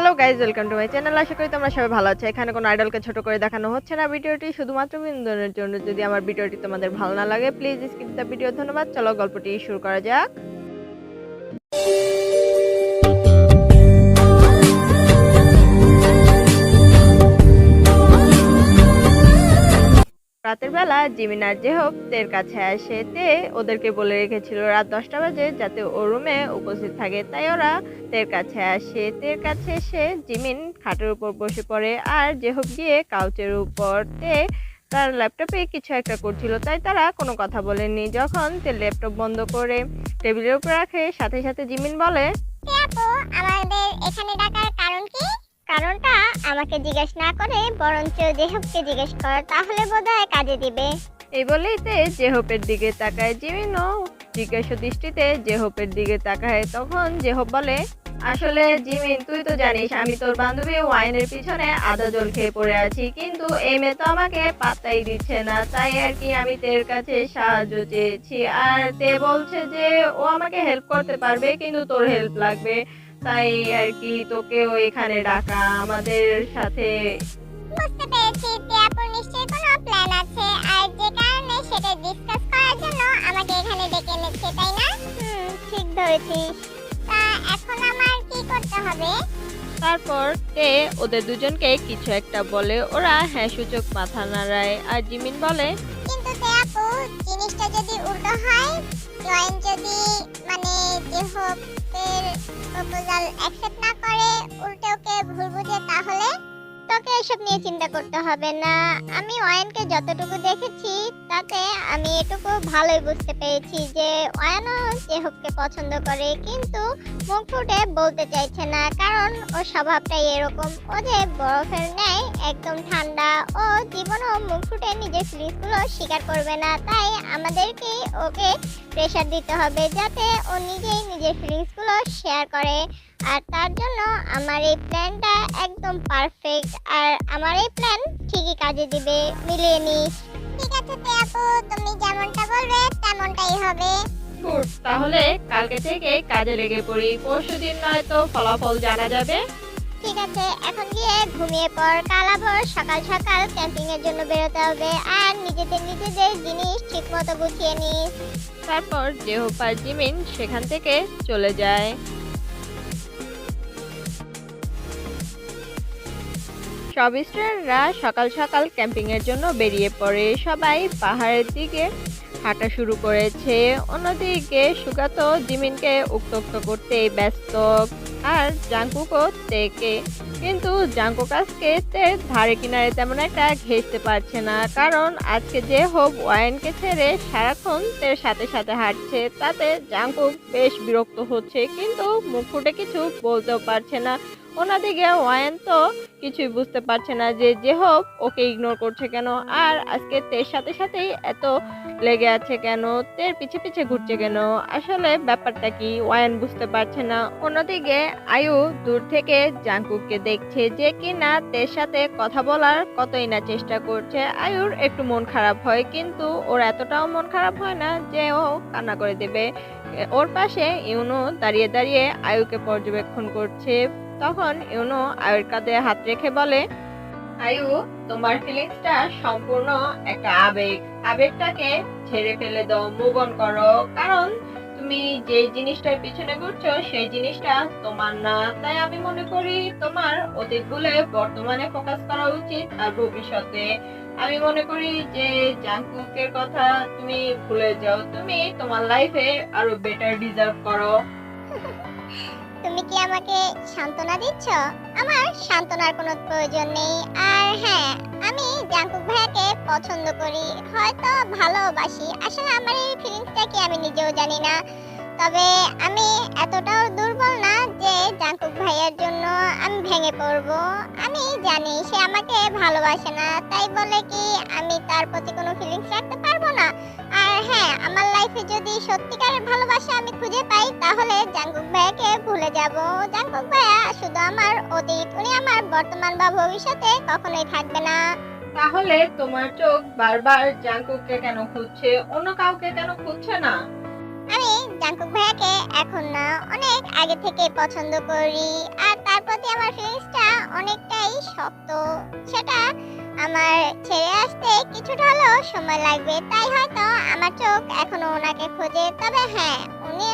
Hello guys welcome to my channel আশা করি তোমরা সবাই ভালো আছো। এখানে কোনো আইডলকে ছোট করে দেখানো হচ্ছে না। ভিডিওটি শুধুমাত্র বিনোদনের জন্য। যদি আমার ভিডিওটি তোমাদের ভালো না লাগে প্লিজ স্কিপ দ্য ভিডিও ধন্যবাদ। চলো গল্পটি শুরু করা যাক। রাতের বেলা জিমিন আর জেহবদের কাছে আসে তে ওদেরকে বলে রেখেছিল রাত দশটা বাজে যাতে ও রুমে উপস্থিত থাকে। তাই ওরা তের কাছে আসে। তের কাছে এসে জিমিন খাটের উপর বসে পড়ে আর জেহব গিয়ে কাউচের উপর তে তার ল্যাপটপে কিছু একটা করছিল। তাই তারা কোনো কথা বলেনি যখন তে ল্যাপটপ বন্ধ করে টেবিলের উপর রাখে, সাথে সাথে জিমিন বলে আমাদের এখানে ডাকার কারণ কি? কারণটা আমাকে জিজ্ঞেস না করে বরঞ্চ জেহবকে জিজ্ঞেস কর, তাহলে বোধহয় কাজে দিবে। এই বলেই তে জেহপের দিকে তাকায় জিমিনও। জিজ্ঞাসা দৃষ্টিতে জেহপের দিকে তাকায় তখন জেহব বলে, আসলে জিমিন, তুই তো জানিস আমি তোর বান্ধবী ওয়াইনের পিছনে আদা জল খেয়ে পড়ে আছি, কিন্তু এই মেয়ে তো আমাকে পাত্তাই দিচ্ছে না, তাই আর কি আমি তের কাছে সাহায্য চেয়েছি। আর তে বলছে যে, ও আমাকে হেল্প করতে পারবে, কিন্তু তোর হেল্প লাগবে। তাই আর কি তোকেও এখানে ডাকা আমাদের সাথে। বুঝতে পেরেছি তে আপুর নিশ্চয়ই কোনো প্ল্যান আছে। আর যে কারণে সেটা ডিসকাস করার জন্য আমাকে এখানে ডেকে এনেছে তাই না? হুম ঠিক ধরেছিস। তা এখন আমার কি করতে হবে? তারপর তে ওদের দুজনকে কিছু একটা বলে ওরা হ্যাঁ সূচক মাথা নাড়ায়। আর জিমিন বলে কিন্তু তে আপু জিনিসটা যদি উল্টো হয় জয়েন যদি মানে জেহবের প্রপোজাল অ্যাকসেপ্ট না করে উল্টে ওকে ভুল বুঝে তাহলে? তোকে এসব নিয়ে চিন্তা করতে হবে না। আমি ওয়াইনকে যতটুকু দেখেছি, তাতে আমি এটুকু ভালোই বুঝতে পেরেছি যে ওয়ানও জেহবকে পছন্দ করে, কিন্তু মুখ ফুটে বলতে চাইছে না, কারণ ওর স্বভাবটাই এরকম। ও যে বরফের ন্যায় একদম ঠান্ডা, ও জীবনও মুখ ফুটে নিজের ফিলিংসগুলো স্বীকার করবে না, তাই আমাদেরকেই ওকে প্রেশার দিতে হবে যাতে ও নিজেই নিজের ফিলিংসগুলো শেয়ার করে। আর তার জন্য আমার এই প্ল্যানটা একদম পারফেক্ট আর আমার এই প্ল্যান ঠিকই কাজে দিবে মিলিয়ে নিস। ঠিক আছে তে আপু তুমি যেমনটা বলবে তেমনটাই হবে। গুড তাহলে কালকে থেকে কাজে লেগে পড়ি। পরশু দিন নয়তো ফলাফল জানা যাবে। ঠিক আছে এখন গিয়ে ঘুমিয়ে পর কালা ভোর সকাল সকাল ক্যাম্পিং এর জন্য বেরোতে হবে। আর নিজেদের নিজেদের জিনিস ঠিকমতো গুছিয়ে নিস। তারপর জেহপ জিমিন সেখান থেকে চলে যায়। সব সকাল সকাল ক্যাম্পিংয়ের জন্য বেরিয়ে পড়ে। সবাই পাহাড়ের দিকে হাঁটা শুরু করেছে। অন্যদিকে সুগাতো জিমিনকে উত্তক্ত করতে ব্যস্ত আর জাঙ্কুকও তেকে। কিন্তু জাঙ্কুক আজকে তের ধারে কিনারে তেমন একটা ঘেঁষতে পারছে না। কারণ আজকে যে হোপ ওয়াইনকে ছেড়ে সারাক্ষণ তের সাথে সাথে হাঁটছে। তাতে জাঙ্কুক বেশ বিরক্ত হচ্ছে, কিন্তু মুখ ফুটে কিছু বলতেও পারছে না। ওনাদিকে ওয়াইন তো কিছুই বুঝতে পারছে না যে যে হোক, ওকে ইগনোর করছে কেন? আর আজকে তের সাথে সাথেই এত লেগে আছে কেন? তের পিছে পিছে ঘুরছে কেন? আসলে ব্যাপারটা কি? ওয়ান বুঝতে পারছে না। অন্যদিকে আয়ু দূর থেকে জাঙ্কুককে দেখছে যে কি না তের সাথে কথা বলার কতই না চেষ্টা করছে। আয়ুর একটু মন খারাপ হয়, কিন্তু ওর এতটাও মন খারাপ হয় না যে ও কান্না করে দেবে। ওর পাশে ইউনো দাঁড়িয়ে দাঁড়িয়ে আয়ুকে পর্যবেক্ষণ করছে। তখন ইউনো আয়ুর কাঁধে হাত রেখে বলে, আয়ু, তোমার ফিলিংসটা সম্পূর্ণ একটা আবেগ। আবেগটাকে ছেড়ে ফেলে দাও মুভ অন করো। কারণ তুমি যে জিনিসটার পিছনে ঘুরছো, সেই জিনিসটা তোমার না। তাই আমি মনে করি তোমার অতীত ভুলে বর্তমানে ফোকাস করা উচিত আর ভবিষ্যতে। আমি মনে করি যে জাঙ্কুকের কথা তুমি ভুলে যাও। তুমি তোমার লাইফে আরও বেটার ডিজার্ভ করো। কি আমাকে সান্ত্বনা দিচ্ছ? আমার সান্ত্বনার কোনো প্রয়োজন নেই। আর হ্যাঁ আমি জাঙ্কুক ভাইয়াকে পছন্দ করি, হয়তো ভালোবাসি। আসলে আমার এই ফিলিংসটা কি আমি নিজেও জানি না। তবে আমি এতটাও দুর্বল না যে জাঙ্কুক ভাইয়ার জন্য আমি ভেঙে পড়ব। আমি জানি সে আমাকে ভালোবাসে না, তাই বলে কি আমি তার প্রতি কোনো ফিলিংস রাখতে পারব না? হ্যাঁ আমার লাইফে যদি সত্যিকারের ভালোবাসা আমি খুঁজে পাই তাহলে জাঙ্কুক ভাইয়াকে ভুলে যাব। জাঙ্কুক ভাইয়া শুধু আমার অতীত উনি আমার বর্তমান বা ভবিষ্যতে কখনোই থাকবে না। তাহলে তোমার চোখ বারবার জাঙ্কুককে কেন খুঁজছে? অন্য কাউকে কেন খুঁজছে না? আমি জাঙ্কুক ভাইয়াকে এখন না অনেক আগে থেকে পছন্দ করি। আর তারপর প্রতি আমার ফিলিংসটা অনেকটাই শক্ত। সেটা আমার ছেড়ে আসতে কিছুটা হলেও সময় লাগবে, তাই হয়তো আমার চোখ এখনও ওনাকে খোঁজে। তবে হ্যাঁ উনি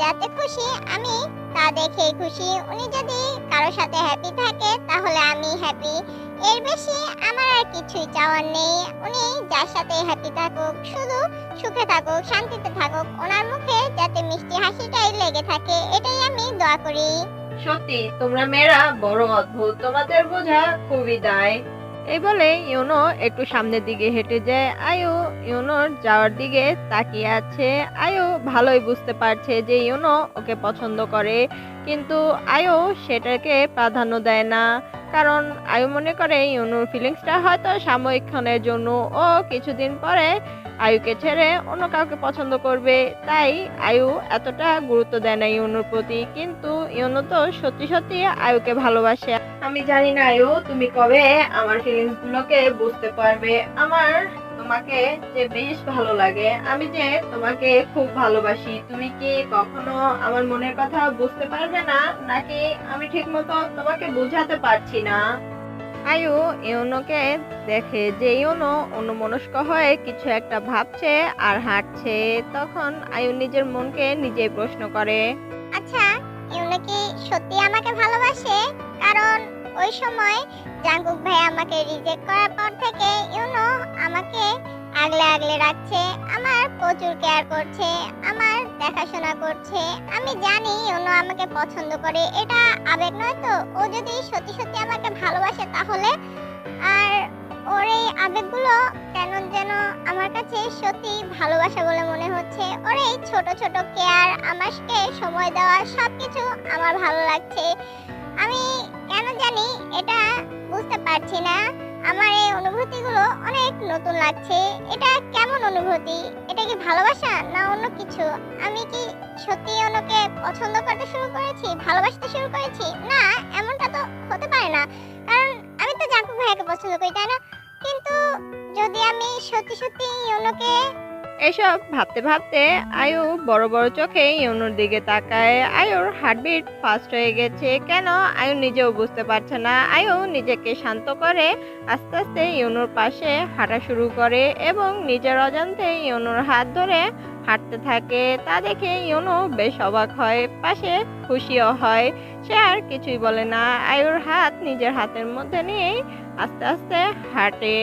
যাতে খুশি, আমি তা দেখে খুশি। উনি যদি কারোর সাথে হ্যাপি থাকে, তাহলে আমি হ্যাপি এর বেশি আমার আর কিছুই চাওয়ার নেই। উনি যার সাথে হ্যাপি থাকুক, শুধু সুখে থাকুক, শান্তিতে থাকুক, ওনার মুখে যাতে মিষ্টি হাসিটাই লেগে থাকে, এটাই আমি দোয়া করি। সত্যি, তোমরা মেয়েরা বড় অদ্ভুত। তোমাদের বোঝা খুবই দায়। এই বলে ইউনো একটু সামনের দিকে হেঁটে যায়। আয়ু ইউনোর যাওয়ার দিকে তাকিয়ে আছে। আয়ু ভালোই বুঝতে পারছে যে ইউনো ওকে পছন্দ করে। কিন্তু আয়ু সেটাকে প্রাধান্য দেয় না। কারণ আয়ু মনে করে ইউনোর ফিলিংসটা হয়তো সাময়িক ক্ষণের জন্য ও কিছুদিন পরে আয়ুকে ছেড়ে অন্য কাউকে পছন্দ করবে, তাই আয়ু এতটা গুরুত্ব দেয় না ইউনুর প্রতি। কিন্তু ইউনু তো সত্যি সত্যি আয়ুকে ভালোবাসে। আমি জানি না আয়ু, তুমি কবে আমার ফিলিংস গুলোকে বুঝতে পারবে? আমার তোমাকে যে বেশ ভালো লাগে, আমি যে তোমাকে খুব ভালোবাসি, তুমি কি কখনো আমার মনের কথা বুঝতে পারবে না? নাকি আমি ঠিকমতো তোমাকে বোঝাতে পারছি না? আয়ু ইউনোকে দেখে যে ইউনো অন্যমনস্ক হয়ে কিছু একটা ভাবছে আর হাঁটছে, তখন আয়ু নিজের মনকে নিজেই প্রশ্ন করে। আচ্ছা ইউনো কি সত্যি আমাকে ভালোবাসে? কারণ ওই সময় জাঙ্কুক ভাই আমাকে রিজেক্ট করার পর থেকে ইউনো আমাকে আগলে আগলে রাখছে, আমার প্রচুর কেয়ার করছে, আমার দেখাশোনা করছে। আমি জানি ইউনো আমাকে পছন্দ করে। এটা আবেগ নয় তো? ও যদি সত্যি সত্যি আমাকে ভালোবাসে তাহলে? আর ওর এই আবেগগুলো কেন যেন আমার কাছে সত্যি ভালোবাসা বলে মনে হচ্ছে। ওর এই ছোট ছোট কেয়ার, আমাকে সময় দেওয়া সব কিছু আমার ভালো লাগছে। আমি কেন জানি এটা বুঝতে পারছি না। আমার এই অনুভূতিগুলো অনেক নতুন লাগছে। এটা কেমন অনুভূতি? এটা কি ভালোবাসা না অন্য কিছু? আমি কি সত্যি অন্যকে পছন্দ করতে শুরু করেছি? ভালোবাসতে শুরু করেছি? না, এমনটা তো হতে পারে না। কারণ আমি তো জাকুব ভাইয়াকে পছন্দ করি, তাই না? কিন্তু যদি আমি সত্যি সত্যি ওনাকে এসব ভাবতে ভাবতে আয়ু বড় বড় চোখে ইউনোর দিকে তাকায়। আয়ুর হার্টবিট ফাস্ট হয়ে গেছে। কেন? আয়ু নিজেও বুঝতে পারছে না। আয়ু নিজেকে শান্ত করে আস্তে আস্তে ইউনোর পাশে হাঁটা শুরু করে এবং নিজের অজান্তে ইউনোর হাত ধরে হাঁটতে থাকে। তা দেখে ইউনো বেশ অবাক হয়, পাশে খুশিও হয়। সে আর কিছুই বলে না। আয়ুর হাত নিজের হাতের মধ্যে নিয়ে আস্তে আস্তে হাঁটে।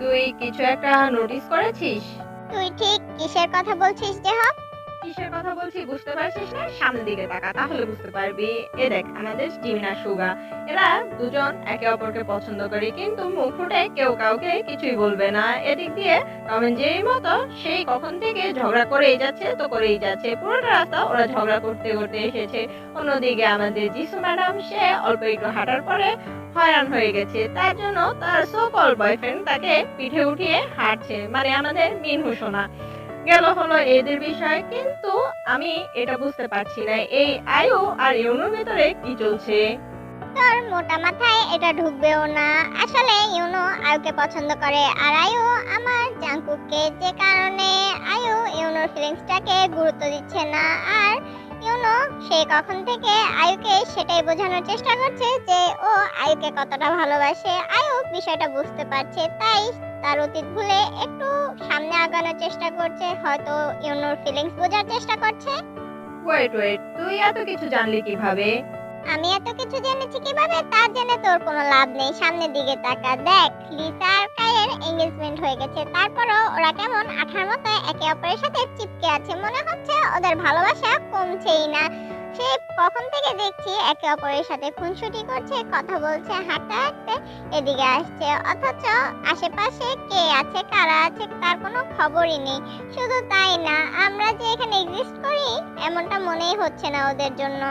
তুই কিছু একটা নোটিস করেছিস? তুই ঠিক কিসের কথা বলছিস যে হক কিসের কথা বলছি বুঝতে পারছিস না? সামনের দিকে তাকা, তাহলে বুঝতে পারবি। এ দেখ, আমাদের জিমিনা সুগা, এরা দুজন একে অপরকে পছন্দ করে, কিন্তু মুখ ফুটে কেউ কাউকে কিছুই বলবে না। এদিক দিয়ে এন্ড জেরির মতো, সেই কখন থেকে ঝগড়া করেই যাচ্ছে, তো করেই যাচ্ছে। পুরোটা রাস্তা ওরা ঝগড়া করতে করতে এসেছে। অন্যদিকে আমাদের যিশু ম্যাডাম, সে অল্প একটু হাঁটার পরে হয়রান হয়ে গেছে। তার জন্য তার সোকল বয়ফ্রেন্ড তাকে পিঠে উঠিয়ে হাঁটছে মানে আমাদের মিনহু সোনা। গেল হলো এদের বিষয়, কিন্তু আমি এটা বুঝতে পারছি না। এই আয়ু আর ইউনোর ভিতরে কি চলছে? তোর মোটা মাথায় এটা ঢুকবেও না। আসলে ইউনো আয়ুকে পছন্দ করে, আর আয়ু আমার জাঙ্কুককে যে কারণে আয়ু ইউনোর ফিলিংসটাকে গুরুত্ব দিচ্ছে না। আর ইউনো সেই কখন থেকে আয়ুকে সেটাই বোঝানোর চেষ্টা করছে যে ও আয়ুকে কতটা ভালোবাসে। আয়ু বিষয়টা বুঝতে পারছে, তাই তার অতীত ভুলে একটু সামনে আগানোর চেষ্টা করছে হয়তো ইউনোর ফিলিংস বোঝার চেষ্টা করছে। ওয়েট ওয়েট তুই এত কিছু জানলি কীভাবে? আমি এত কিছু জেনেছি কীভাবে? তার জেনে তোর কোনো লাভ নেই। সামনের দিকে তাকা দেখ লিসা আর কায়ের এঙ্গেজমেন্ট হয়ে গেছে। তারপরও ওরা কেমন? আঠার মতো একে অপরের সাথে চিপকে আছে। মনে হচ্ছে ওদের ভালোবাসা কমছেই না। সে কখন থেকে দেখছি একে অপরের সাথে খুনসুটি করছে, কথা বলছে, হাঁটতে হাঁটতে এদিকে আসছে। অথচ আশেপাশে কে আছে, কারা আছে তার কোনো খবরই নেই। শুধু তাই না, আমরা যে এখানে এক্সিস্ট করি, এমনটা মনেই হচ্ছে না ওদের জন্য।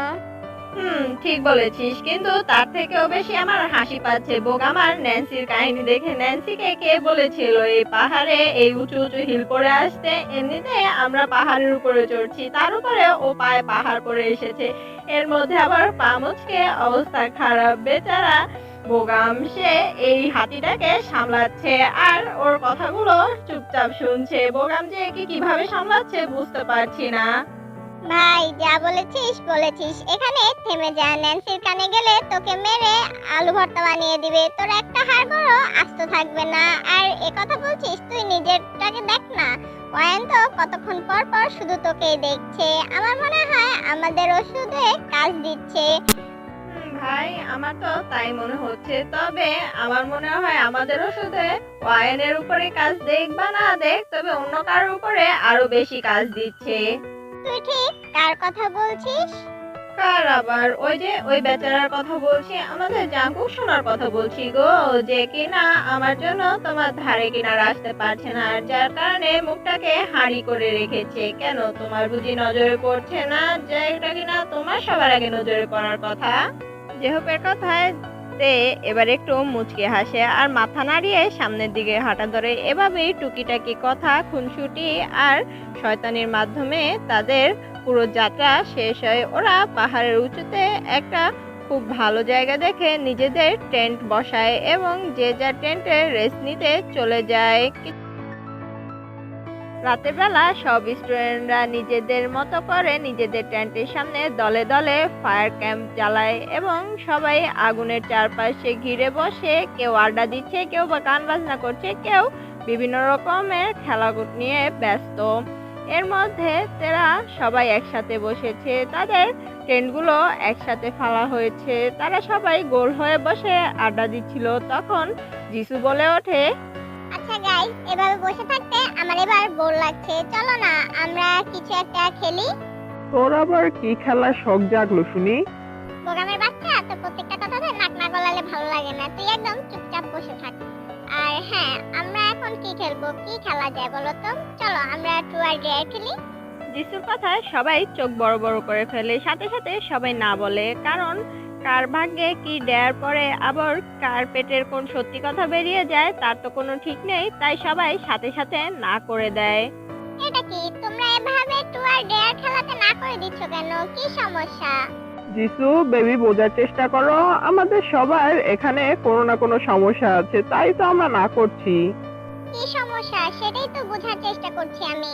হুম, ঠিক বলেছিস, কিন্তু তার থেকেও বেশি আমার হাসি পাচ্ছে বোক আমার ন্যান্সির কাহিনী দেখে ন্যান্সিকে কে বলেছিল, এই পাহাড়ে এই উঁচু উঁচু হিল করে আসতে, এমনিতে আমরা পাহাড়ের উপরে চড়ছি, তার উপরে ও পায়ে পাহাড় পরে এসেছে। এর মধ্যে আবার পা মুচকে অবস্থা খারাপ, বেচারা বোগাম, সে এই হাতিটাকে সামলাচ্ছে আর ওর কথাগুলো চুপচাপ শুনছে। বোগাম যে একে কীভাবে সামলাচ্ছে বুঝতে পারছি না। ভাই, যা বলেছিস বলেছিস। এখানে থেমে যা ন্যান্সির কানে গেলে তোকে মেরে আলু ভর্তা বানিয়ে দিবে। তোর একটা হাড়গড়ও আস্ত থাকবে না। আর এ কথা বলছিস, তুই নিজেরটাকে দেখ না। ওয়ান তো কতক্ষণ পর পর শুধু তোকেই দেখছে। আমার মনে হয় আমাদের ওষুধে কাজ দিচ্ছে। ভাই, আমার তো তাই মনে হচ্ছে। তবে আমার মনে হয় আমাদের ওষুধে ওয়াইনের উপরে কাজ দেখ বা না দেখ, তবে অন্য কারোর উপরে আরও বেশি কাজ দিচ্ছে। তুই ঠিক কার কথা বলছিস? কার আবার? ওই যে ওই বেচারার কথা বলছি, আমাদের জাঙ্কুক শোনার কথা বলছি গো, যে কিনা আমার জন্য তোমার ধারে কিনার আসতে পারছে না, আর যার কারণে মুখটাকে হাঁড়ি করে রেখেছে। কেন তোমার বুঝি নজরে পড়ছে না? যে এটা কিনা তোমার সবার আগে নজরে পড়ার কথা। জেহপের কথায় তে এবার একটু মুচকে হাসে আর মাথা নাড়িয়ে সামনের দিকে হাঁটা ধরে। এভাবেই টুকিটাকি কথা, খুনসুটি আর শয়তানির মাধ্যমে তাদের পুরো যাত্রা শেষ হয়। ওরা পাহাড়ের উঁচুতে একটা খুব ভালো জায়গা দেখে নিজেদের টেন্ট বসায় এবং যে যার টেন্টে রেস্ট নিতে চলে যায়। রাতের বেলা সব স্টুডেন্টরা নিজেদের মতো করে নিজেদের টেন্টের সামনে দলে দলে ফায়ার ক্যাম্প চালায় এবং সবাই আগুনের চারপাশে ঘিরে বসে, কেউ আড্ডা দিচ্ছে, কেউ বা গান বাজনা করছে, কেউ বিভিন্ন রকমের খেলা নিয়ে ব্যস্ত। এর মধ্যে তারা সবাই একসাথে বসেছে, তাদের টেন্টগুলো একসাথে ফেলা হয়েছে। তারা সবাই গোল হয়ে বসে আড্ডা দিচ্ছিল। তখন যিশু বলে ওঠে আচ্ছা গাইস এভাবে বসে থাকতে আমার এবার বোর লাগছে। চলো না আমরা কিছু একটা খেলি। তোর আবার কি খেলার শখ জাগলো শুনি? বোগামের বাচ্চা তো প্রত্যেকটা কথাতে নাক না গলালে ভালো লাগে না। তুই একদম চুপচাপ বসে থাক। আর হ্যাঁ আমরা এখন কি খেলব? কি খেলা যায় বলো তো? চলো আমরা টু আর ডেয়ার খেলি। যিশুর কথায় সবাই চোখ বড় বড় করে ফেলে সাথে সাথে সবাই না বলে কারণ কার ভাগ্যে কি দেয়ার পরে আবার কার পেটের কোন সত্যি কথা বেরিয়ে যায় তার তো কোনো ঠিক নেই তাই সবাই সাথে সাথে না করে দেয়। এটা কি তোমরা এভাবে টু আর ডেয়ার খেলাতে না করে দিচ্ছ কেন? কি সমস্যা? যিশু বেবি বোঝার চেষ্টা করো। আমাদের সবার এখানে কোনো না কোনো সমস্যা আছে তাই তো আমরা না করছি। কি সমস্যা? সেটাই তো বোঝার চেষ্টা করছি আমি।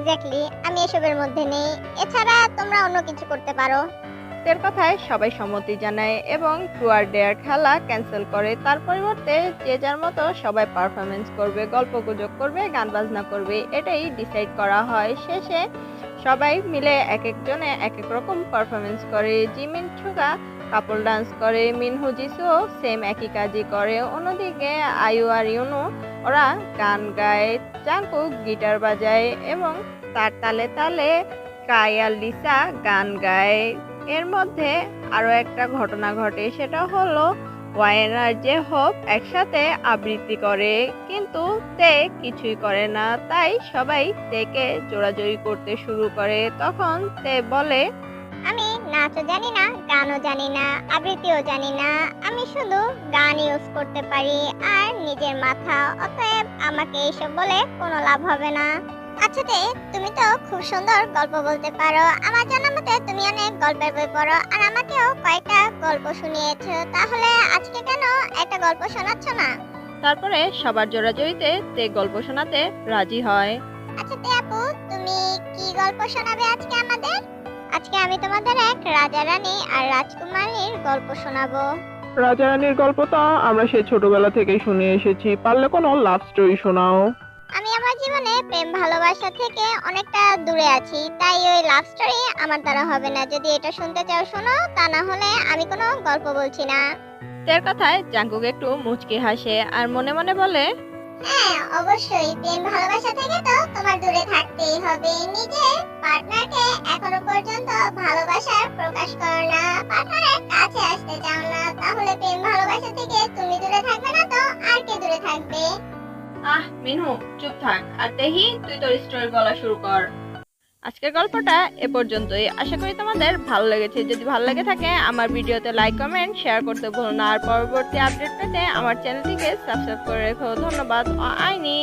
এক্স্যাক্টলি আমি এসবের মধ্যে নেই। এছাড়া তোমরা অন্য কিছু করতে পারো। এর কথায় সবাই সম্মতি জানায় এবং টুয়ার ডেয়ার খেলা ক্যান্সেল করে। তার পরিবর্তে যে যার মতো সবাই পারফরমেন্স করবে, গল্প গুজব করবে, গান বাজনা করবে, এটাই ডিসাইড করা হয়। শেষে সবাই মিলে এক একজনে এক এক রকম পারফরমেন্স করে। জিমিন ছুগা কাপল ডান্স করে, মিনহু জিসুও সেম একই কাজই করে। অন্যদিকে আয়ু আর ইউনু, ওরা গান গায়। জাঙ্কুক গিটার বাজায় এবং তার তালে তালে আর লিসা গান গায়। এর মধ্যে আরও একটা ঘটনা ঘটে, সেটা হলো ওয়াইন আর যে হোপ একসাথে আবৃত্তি করে, কিন্তু তে কিছুই করে না। তাই সবাই তেকে জোরাজোরি করতে শুরু করে। তখন তে বলে নাচও জানি না গানও জানি না আবৃত্তিও জানি না। আমি শুধু গান ইউজ করতে পারি আর নিজের মাথা অতএব আমাকে এইসব বলে কোনো লাভ হবে না। আচ্ছা তে তুমি তো খুব সুন্দর গল্প বলতে পারো। আমার জানা মতে তুমি অনেক গল্পের বই পড়ো আর আমাকেও কয়েকটা গল্প শুনিয়েছো। তাহলে আজকে কেন একটা গল্প শোনাচ্ছ না? তারপরে সবার জোরাজোরিতে তে গল্প শোনাতে রাজি হয়। আচ্ছা তে আপু তুমি কি গল্প শোনাবে আজকে আমাদের? আজকে আমি তোমাদের এক রাজা রানী আর রাজকুমারীর গল্প শোনাবো। রাজা রানীর গল্পটা আমরা সেই ছোটবেলা থেকেই শুনে এসেছি পারলে কোনো লাভ স্টোরি শোনাও। আমি আমার জীবনে প্রেম ভালোবাসা থেকে অনেকটা দূরে আছি তাই ওই লাভ স্টোরি আমার দ্বারা হবে না। যদি এটা শুনতে চাও শোনো তা না হলে আমি কোনো গল্প বলছি না। তের কথায় জাঙ্কুক একটু মুচকি হাসে আর মনে মনে বলে হ্যাঁ অবশ্যই। প্রেম ভালোবাসা থেকে তো তোমার দূরে থাকতেই হবে। নিজের চুপ থাক, আর দেখি তুই তোর স্টোরি বলা শুরু কর। আজকের গল্পটা এ পর্যন্তই। আশা করি তোমাদের ভালো লেগেছে। যদি ভালো লেগে থাকে, আমার ভিডিওতে লাইক কমেন্ট শেয়ার করতে ভুলো না। আর পরবর্তী আপডেট পেতে আমার চ্যানেলটিকে সাবস্ক্রাইব করে রেখো। ধন্যবাদ। আইনি।